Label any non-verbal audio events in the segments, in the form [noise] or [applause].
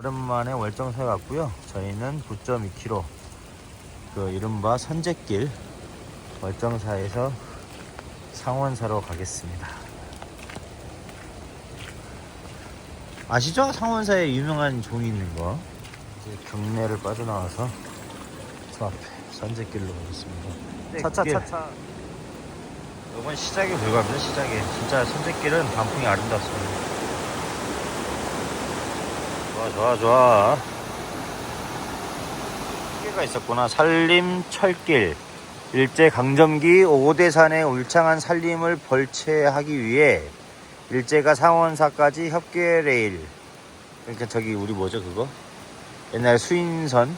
오랜만에 월정사에 왔고요. 저희는 9.2km 그 이른바 선제길 월정사에서 상원사로 가겠습니다. 아시죠? 상원사에 유명한 종이 있는 거. 이제 경내를 빠져나와서 저 앞에 선제길로 가겠습니다. 차차차차. 이건 시작에 불과합니다. 시작에. 진짜 선제길은 단풍이 아름답습니다. 좋아 좋아 좋아. 개가 있었구나. 산림 철길. 일제 강점기 오대산의 울창한 산림을 벌채하기 위해 일제가 상원사까지 협계 레일. 그러니까 저기 우리 뭐죠 그거? 옛날 수인선.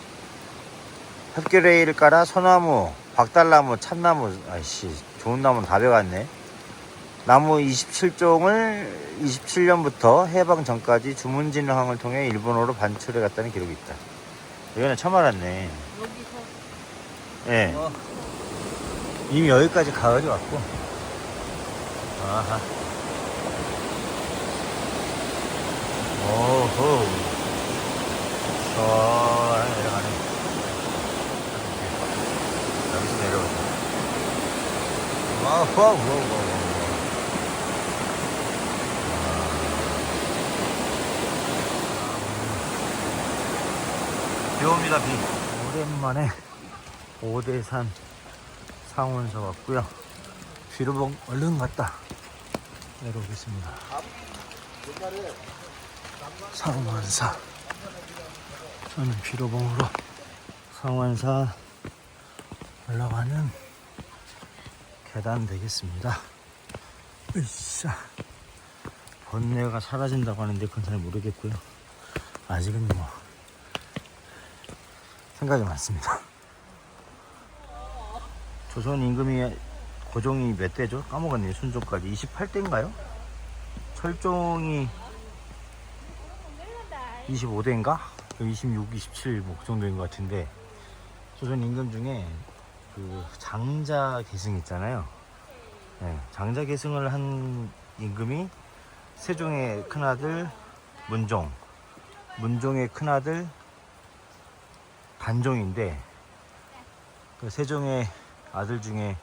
협계 레일을 깔아 소나무 박달나무 참나무. 아이씨 좋은 나무는 다 베갔네 나무 27종을 27년부터 해방 전까지 주문진항을 통해 일본어로 반출해 갔다는 기록이 있다. 이거는 처음 알았네. 여기서 예. 이미 여기까지 가을이 왔고. 아하. 오호. 시원하게 내려가네. 여기서 내려오자. 와우, 와우, 와우, 와우. 비 옵니다, 비. 오랜만에 오대산 상원사 왔고요. 비로봉 얼른 갔다 내려오겠습니다. 상원사. 저는 비로봉으로 상원사 올라가는 계단 되겠습니다. 으쌰. 번뇌가 사라진다고 하는데 그건 잘 모르겠고요. 아직은 뭐 생각이 많습니다. [laughs] 조선 임금이 고종이 몇 대죠? 까먹었네요. 순종까지 28대인가요? 철종이 25대인가? 26, 27뭐 그 정도인 것 같은데 조선 임금 중에 그 장자 계승 있잖아요. 네, 장자 계승을 한 임금이 세종의 큰아들 문종, 문종의 큰아들 단종인데 그 세종의 아들 중에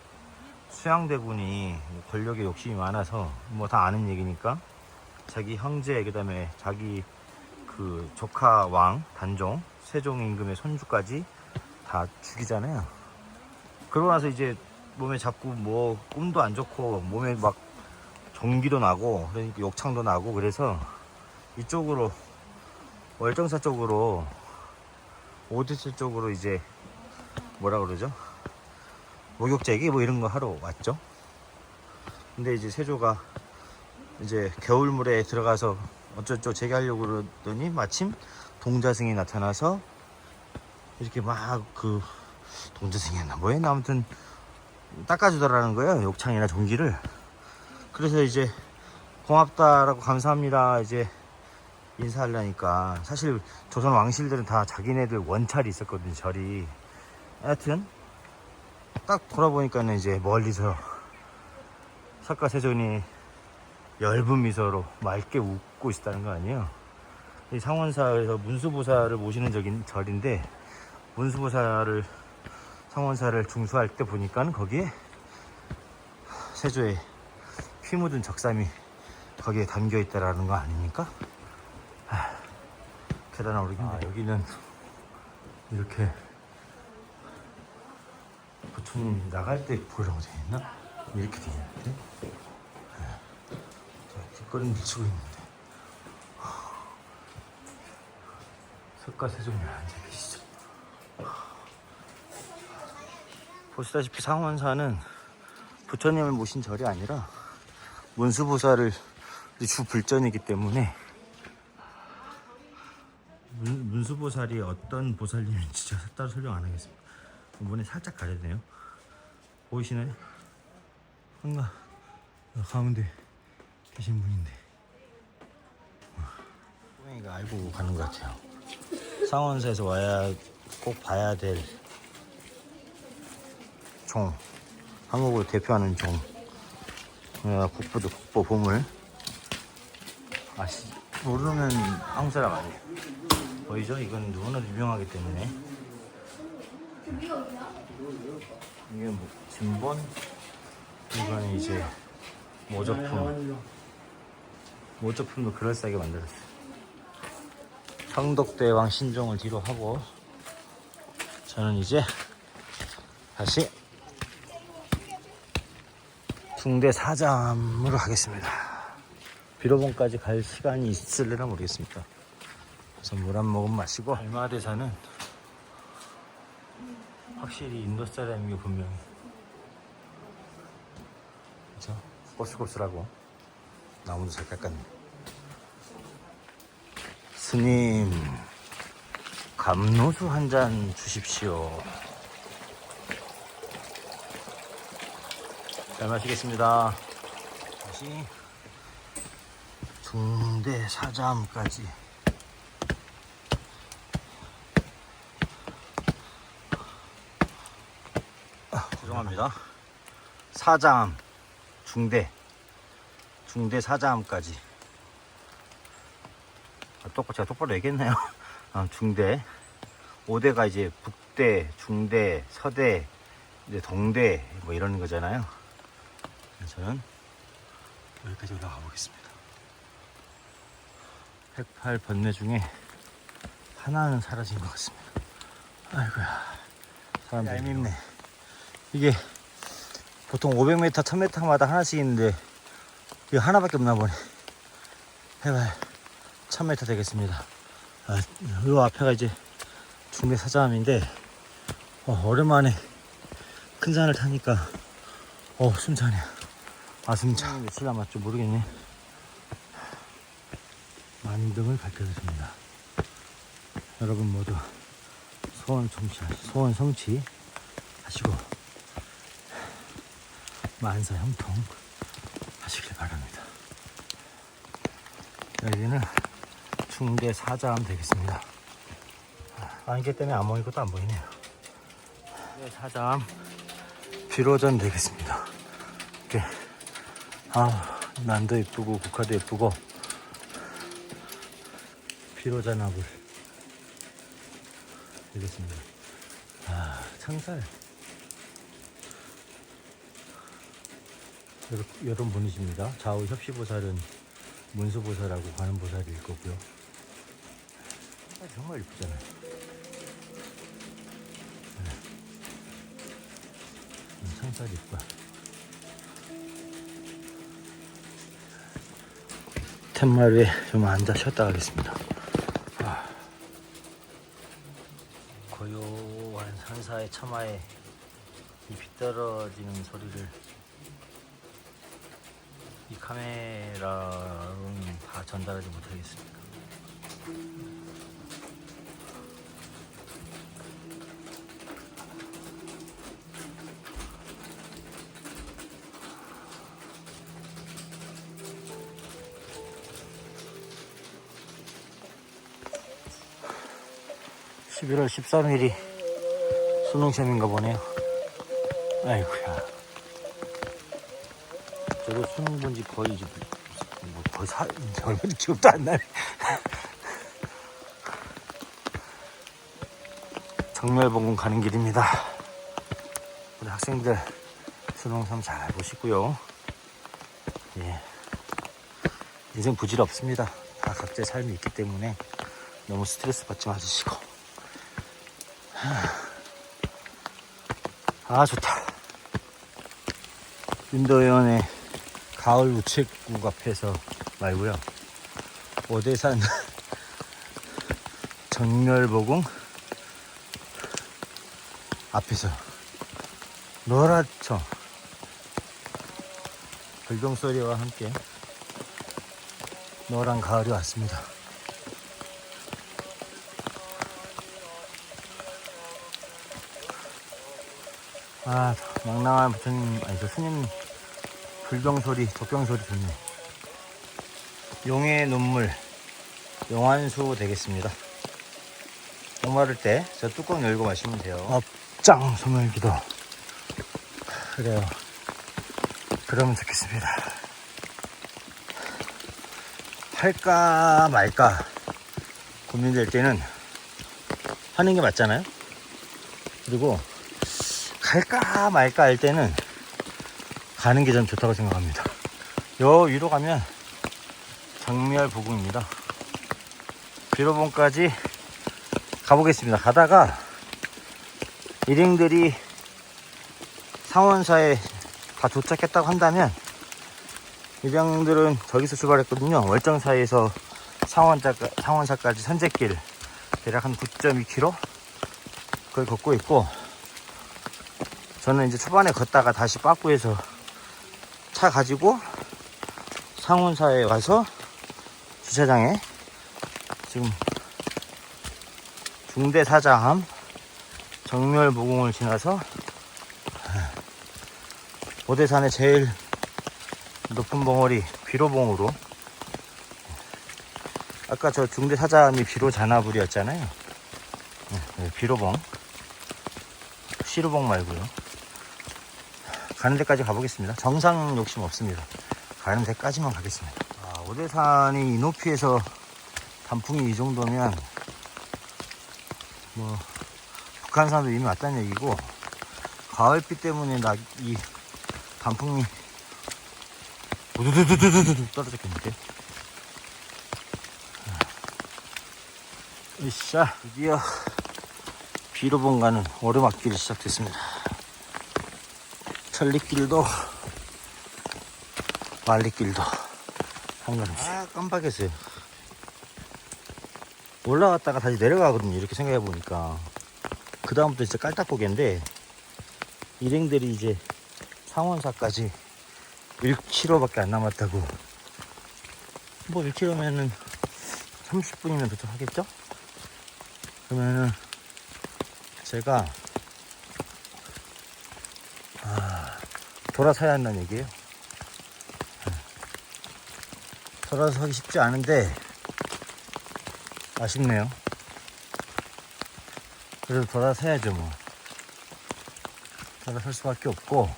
수양대군이 권력에 욕심이 많아서 뭐 다 아는 얘기니까 자기 형제 그다음에 자기 그 조카 왕 단종 세종 임금의 손주까지 다 죽이잖아요. 그러고 나서 이제 몸에 자꾸 뭐 꿈도 안 좋고 몸에 막 종기도 나고 그러니까 욕창도 나고 그래서 이쪽으로 월정사 쪽으로 오대철 쪽으로 이제 뭐라 그러죠? 목욕제기 뭐 이런 거 하러 왔죠. 근데 이제 세조가 이제 겨울물에 들어가서 어쩌고 재개하려고 그러더니 마침 동자승이 나타나서 이렇게 막 그 동자승이었나 뭐였나 아무튼 닦아주더라는 거예요 욕창이나 종기를 그래서 이제 고맙다라고 감사합니다 이제 인사하려니까 사실 조선 왕실들은 다 자기네들 원찰이 있었거든요 절이 하여튼 딱 돌아보니까는 이제 멀리서 석가세존이 엷은 미소로 맑게 웃고 있다는 거 아니에요 이 상원사에서 문수보살을 모시는 적인 절인데 문수보살을 상원사를 중수할 때 보니까는 거기에 세조의 피 묻은 적삼이 거기에 담겨 있다라는 거 아닙니까? 계단 오르기 힘들어. 아, 여기는 이렇게 부처님 나갈 때 보라고 되어 있나? 이렇게 되어 있는데 네. 자, 뒷걸음 치고 있는데 석가 세종이 앉아 계시죠 보시다시피 상원사는 부처님을 모신 절이 아니라 문수보살을 주 불전이기 때문에 문, 문수보살이 어떤 보살님인지 제가 따로 설명 안 하겠습니다. 문에 살짝 가려네요. 보이시나요? 한가 가운데 계신 분인데 꼬맹이가 알고 가는 것 같아요. 상원사에서 와야 꼭 봐야 될 종, 한국을 대표하는 종, 어, 국보도 국보 보물. 아시 모르면 한국 사람 아니에요. 보이죠? 이건 누구나 유명하기 때문에. 이게 뭐 진본? 이거는 이제 모조품. 모조품도 그럴싸하게 만들었어요. 성덕대왕 신종을 뒤로 하고 저는 이제 다시 붕대 사잠으로 가겠습니다. 비로봉까지 갈 시간이 있을려나 모르겠습니다 물 한 모금 마시고. 알마대사는 확실히 인도 사람인 게 분명히 그죠? 꼬슬꼬슬하고. 나무도 잘 깎았네 스님 감노수 한 잔 주십시오. 잘 마시겠습니다. 다시 중대 사잠까지 아, 죄송합니다 사잠 중대 중대 사잠까지 아, 똑바로 제가 똑바로 얘기했나요? [laughs] 아, 중대 5대가 이제 북대, 중대, 서대, 이제 동대 뭐 이런 거잖아요. 저는 여기까지 올라가 보겠습니다. 108 번뇌 중에 하나는 사라진 것 같습니다. 아이고야. 사람들 얄밉네. 이게 보통 500m, 1000m마다 하나씩 있는데 이거 하나밖에 없나 보네. 해봐요. 1000m 되겠습니다. 아, 요 앞에가 이제 중대 사자함인데 어, 오랜만에 큰 산을 타니까 어 숨차네. 아 숨차. 며칠 남았죠 모르겠네. 만등을 밝혀드립니다. 여러분 모두 소원 성취, 소원 성취 하시고 만사 형통 하시길 바랍니다. 여기는 중대 사자함 되겠습니다. 안개 때문에 아무것도 안 보이네요. 네, 사자함 비로전 되겠습니다. 이렇게 아 난도 예쁘고 국화도 예쁘고 비로자나불 되겠습니다. 아 창살 여러 분이십니다. 좌우 협시보살은 문수보살하고 관음보살일 거고요. 아, 정말 이쁘잖아요. 네. 음, 창살이 이뻐. 툇마루에 좀 앉아 쉬었다 가겠습니다. 아. 고요한 산사의 처마에 이 비 떨어지는 소리를 이 카메라로는 다 전달하지 못하겠습니다. (11월 13일이) 수능 시험인가 보네요 아이고야 저도 수능 본지 거의 이제 뭐 거의 사 얼마 기억도 안 나네. [laughs] 정멸봉군 가는 길입니다. 우리 학생들 수능 시험 잘 보시고요. 예. 인생 부질없습니다. 다 각자의 삶이 있기 때문에 너무 스트레스 받지 마시고. 아 좋다. 인도연의 가을 우체국 앞에서 말고요. 오대산 [laughs] 정멸보궁 앞에서 노랗죠? 불병소리와 함께 노란 가을이 왔습니다. 아, 낭낭한 부처님, 아니, 저 스님 불병 소리, 독병 소리 좋네. 용의 눈물, 용환수 되겠습니다. 목 마를 때, 저 뚜껑 열고 마시면 돼요. 업장 소멸기도. 그래요. 그러면 좋겠습니다. 할까 말까 고민될 때는 하는 게 맞잖아요. 그리고 갈까 말까 할 때는 가는 게 전 좋다고 생각합니다. 여 위로 가면 정멸보궁입니다. 비로봉까지 가보겠습니다. 가다가 일행들이 상원사에 다 도착했다고 한다면 일행들은 저기서 출발했거든요. 월정사에서 상원사, 상원사까지 선제길 대략 한 9.2km 그걸 걷고 있고 저는 이제 초반에 걷다가 다시 빠꾸에서 차 가지고 상원사에 와서 주차장에 지금 중대사자함 정멸무궁을 지나서 오대산의 제일 높은 봉우리 비로봉으로 아까 저 중대사자함이 비로자나불이었잖아요. 네, 네, 비로봉. 시루봉 말고요 가는 데까지 가보겠습니다. 정상 욕심 없습니다. 가는 데까지만 가겠습니다. 아, 오대산이 이 높이에서 단풍이 이 정도면 뭐 북한 사람도 이미 왔다는 얘기고 가을비 때문에 나 이 단풍이 우두두두두두두 떨어졌겠는데? 이샤 드디어 비로봉 가는 오르막길이 시작됐습니다 천리길도 말리길도 한 걸음씩 아 깜빡했어요 올라갔다가 다시 내려가거든요. 이렇게 생각해 보니까. 그 다음부터 진짜 깔딱고개인데, 일행들이 이제 상원사까지 1km밖에 안 남았다고. 뭐 1km면은 30분이면 도착하겠죠? 그러면은 제가 돌아서야 한다는 얘기예요. 돌아서기 쉽지 않은데 아쉽네요. 그래도 돌아서야죠, 뭐. 돌아설 수밖에 없고,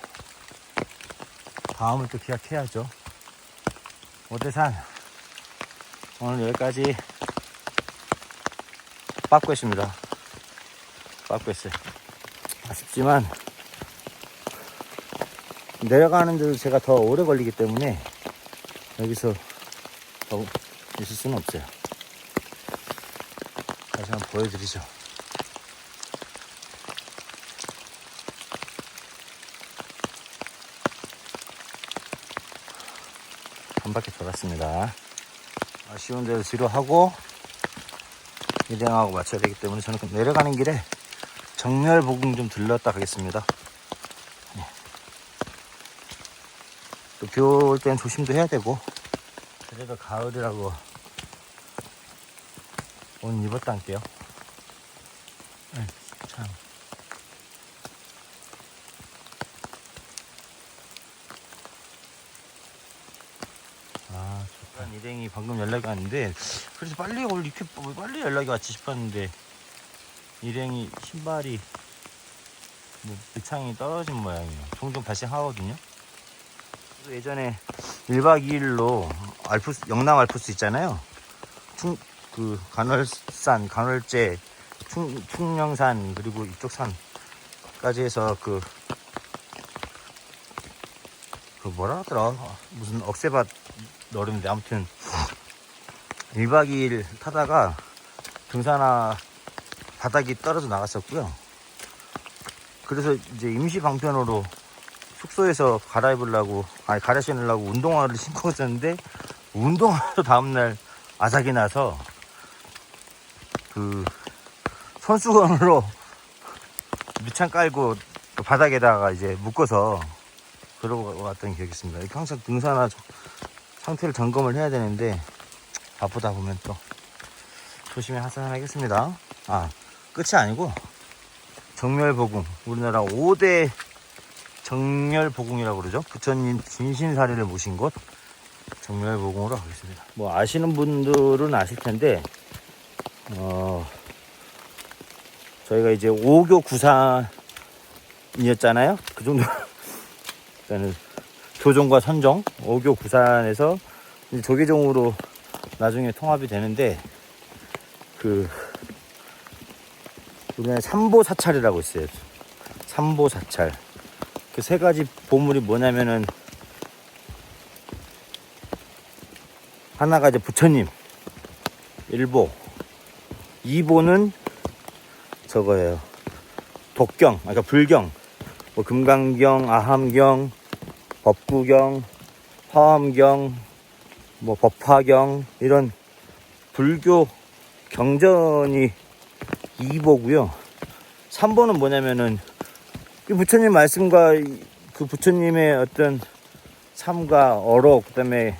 다음을 또 기약해야죠. 오대산, 오늘 여기까지 빠꾸했습니다. 빠꾸했어요. 아쉽지만, 내려가는 데도 제가 더 오래 걸리기 때문에, 여기서 더 있을 수는 없어요. 다시 한번 보여드리죠. 한 바퀴 돌았습니다. 아쉬운 대로 뒤로 하고 일행하고 맞춰야 되기 때문에 저는 그 내려가는 길에 정렬복음 좀 들렀다 가겠습니다. 네. 또 비 올 땐 조심도 해야 되고 그래도 가을이라고 옷 입었다 할게요. 네, 참. 아, 좋다. 일행이 방금 연락이 왔는데, 그래서 빨리 올, 이렇게 빨리 연락이 왔지 싶었는데, 일행이 신발이, 뭐, 밑창이 떨어진 모양이에요. 종종 발생하거든요. 예전에 1박 2일로 알프스, 영남 알프스 있잖아요. 충, 그 간월산, 간월제, 충, 충령산 그리고 이쪽 산까지 해서 그, 그 뭐라 하더라 무슨 억새밭 너름인데 아무튼 1박 2일 타다가 등산화 바닥이 떨어져 나갔었고요. 그래서 이제 임시 방편으로 숙소에서 갈아입으려고 아니 갈아 신으려고 운동화를 신고 있었는데 운동화도 다음날 아삭이 나서 그 손수건으로 밑창 깔고 또 바닥에다가 이제 묶어서 그러고 왔던 기억이 있습니다. 이렇게 항상 등산화 상태를 점검을 해야 되는데 바쁘다 보면 또 조심히 하산하겠습니다. 아 끝이 아니고 정멸보궁 우리나라 5대 정멸보궁이라고 그러죠. 부처님 진신사리를 모신 곳 정멸보궁으로 가겠습니다. 뭐 아시는 분들은 아실 텐데 어, 저희가 이제 5교 구산이었잖아요. 그 정도. [laughs] 그러니까는 교종과 선정, 5교 구산에서 조계종으로 나중에 통합이 되는데, 그, 우리나라 삼보 사찰이라고 있어요. 삼보 사찰. 그 세 가지 보물이 뭐냐면은 하나가 이제 부처님, 일보, 이보는 저거예요. 독경, 아까 그러니까 불경, 뭐 금강경, 아함경, 법구경, 화엄경, 뭐 법화경 이런 불교 경전이 2보고요. 3보는 뭐냐면은 그 부처님 말씀과 이- 그 부처님의 어떤 삶과 어록 그다음에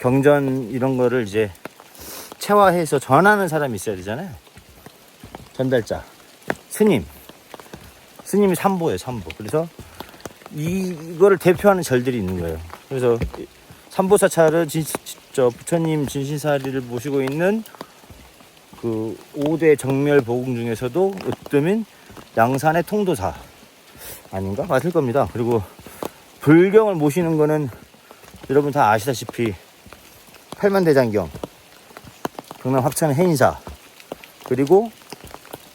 경전 이런 거를 이제 체화해서 전하는 사람이 있어야 되잖아요. 전달자 스님 스님이 3보예요 3보 그래서 이, 이거를 대표하는 절들이 있는 거예요. 그래서 삼보사찰은 진, 저 부처님 진신사리를 모시고 있는 그 5대 정멸 보궁 중에서도 으뜸인 양산의 통도사 아닌가? 맞을 겁니다. 그리고 불경을 모시는 거는 여러분 다 아시다시피 팔만대장경, 경남 합천 해인사, 그리고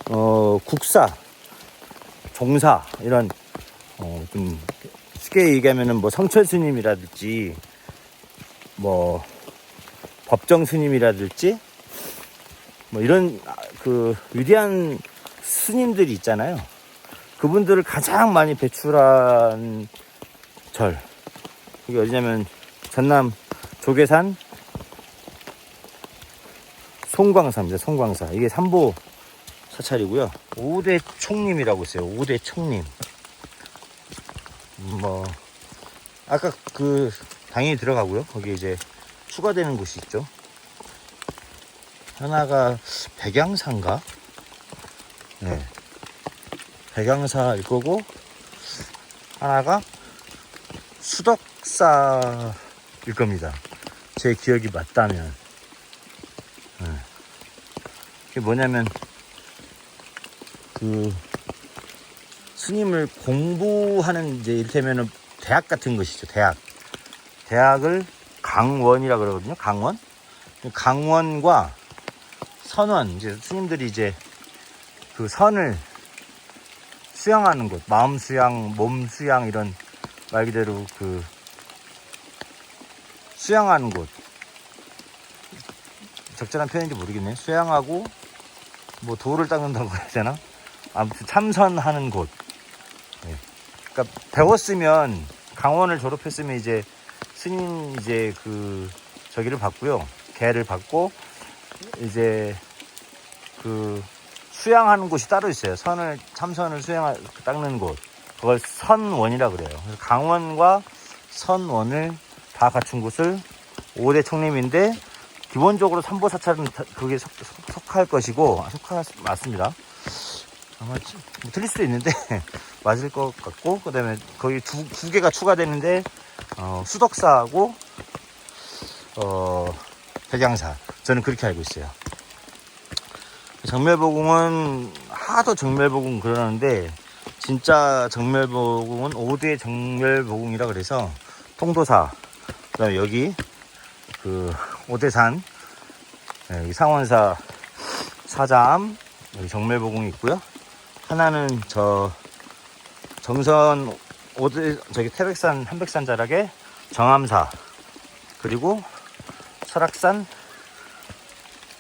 어, 국사, 종사 이런 어, 좀 쉽게 얘기하면은 뭐 성철 스님이라든지 뭐 법정 스님이라든지 뭐 이런 아, 그 위대한 스님들이 있잖아요. 그분들을 가장 많이 배출한 절. 이게 어디냐면 전남 조계산 송광사입니다. 송광사. 이게 삼보 사찰이고요. 5대 총님이라고 있어요. 5대 총님. 뭐 아까 그 당연히 들어가고요. 거기 이제 추가되는 곳이 있죠. 하나가 백양사인가? 네. 백양사일 거고 하나가 수덕사일 겁니다. 제 기억이 맞다면. 네. 그게 뭐냐면 그 스님을 공부하는 이제 이를테면은 대학 같은 것이죠. 대학. 대학을 강원이라 그러거든요. 강원. 강원과 선원 이제 스님들이 이제 그 선을 수양하는 곳, 마음 수양, 몸 수양 이런 말 그대로 그 수양하는 곳. 적절한 표현인지 모르겠네. 수양하고 뭐 돌을 닦는다고 해야 되나? 아무튼 참선하는 곳. 예. 그러니까 배웠으면 강원을 졸업했으면 이제 스님 이제 그 저기를 받고요. 개를 받고 이제 그 수양하는 곳이 따로 있어요. 선을 참선을 수양 닦는 곳. 그걸 선원이라 그래요. 그래서 강원과 선원을 다 갖춘 곳을 5대 총림인데 기본적으로 삼보사찰은 다 그게 속, 속, 속 할 것이고 아, 속할 맞습니다. 아마 지- 뭐 틀릴 수도 있는데 [laughs] 맞을 것 같고 그다음에 거기 두, 두 개가 추가되는데 어, 수덕사하고 어, 백양사 저는 그렇게 알고 있어요. 정멸보궁은 하도 정멸보궁 그러는데 진짜 정멸보궁은 5대 정멸보궁이라 그래서 통도사 그다음에 여기 그 오대산 네, 여기 상원사 사잠 여기 정멸보궁이 있고요. 하나는 저 정선 오대 저기 태백산 한백산 자락에 정암사 그리고 설악산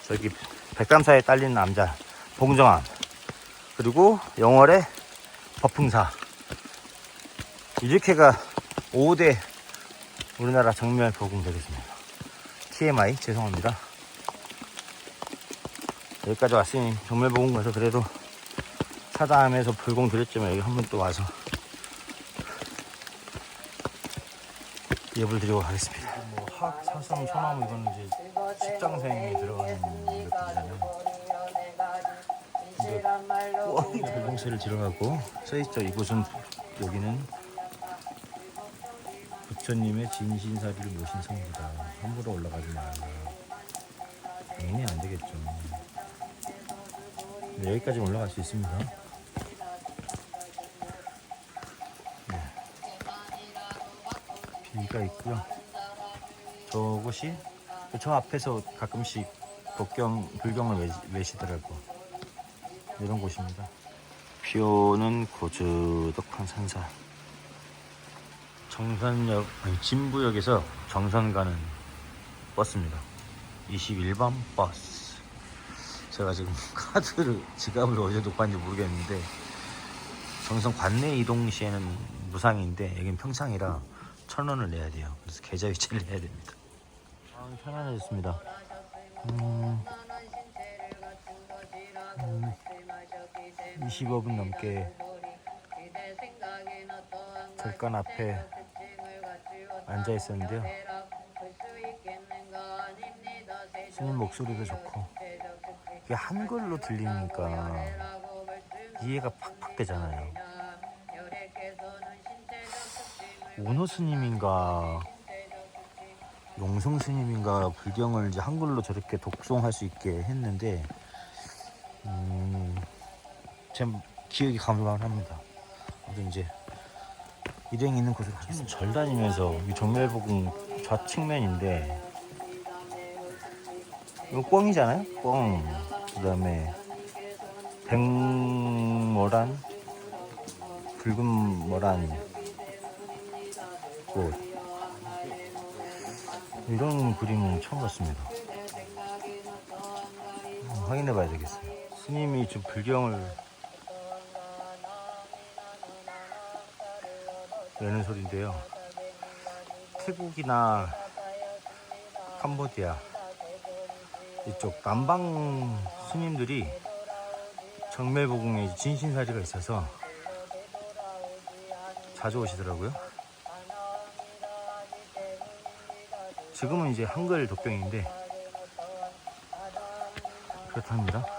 저기 백담사에 딸린 남자 봉정암 그리고 영월의 법흥사 이렇게가 5대 우리나라 정멸 보궁 되겠습니다. TMI 죄송합니다. 여기까지 왔으니 정멸 보궁 가서 그래도 사담에서 불공 드렸지만 여기 한 번 또 와서 예불 드리고 가겠습니다. 뭐 학, 사성, 소나무 이거는 이제 십장생이 들어가는 것들이잖아요. 뻔히 불공세를 지러가고 써있죠. 이곳은 여기는 부처님의 진신사리를 모신 성지다. 함부로 올라가지 말라. 당연히 안 되겠죠. 네, 여기까지 올라갈 수 있습니다. 네. 비가 있고요. 저곳이 저 앞에서 가끔씩 독경 불경을 외, 외시 더라고. 이런 곳입니다. 비 오는 고즈덕한 산사. 정선역, 아니, 진부역에서 정선 가는 버스입니다. 21번 버스. 제가 지금 [laughs] 카드를, 지갑을 어디에 놓고 왔는지 모르겠는데, 정선 관내 이동 시에는 무상인데, 여긴 평창이라 천 원을 내야 돼요. 그래서 계좌 이체를 해야 됩니다. 아, 편안해졌습니다. 음, 음, 25분 넘게 절간 앞에 앉아 있었는데요. 스님 목소리도 좋고 이게 한글로 들리니까 이해가 팍팍 되잖아요. 오노 스님인가 용성 스님인가 불경을 이제 한글로 저렇게 독송할 수 있게 했는데 음, 제 기억이 가물가물합니다. 아무튼 이제 일행 있는 곳으로 가겠습니다. 절 다니면서 이 정멸복음 좌측면인데 이거 뻥이잖아요. 뻥. 그다음에 백모란 붉은 모란 꽃 이런 그림은 처음 봤습니다. 음, 확인해 봐야 되겠어요. 스님이 좀 불경을 내는 소리인데요. 태국이나 캄보디아 이쪽 남방 스님들이 정멜보궁에 진신사리가 있어서 자주 오시더라고요. 지금은 이제 한글 독병인데 그렇답니다.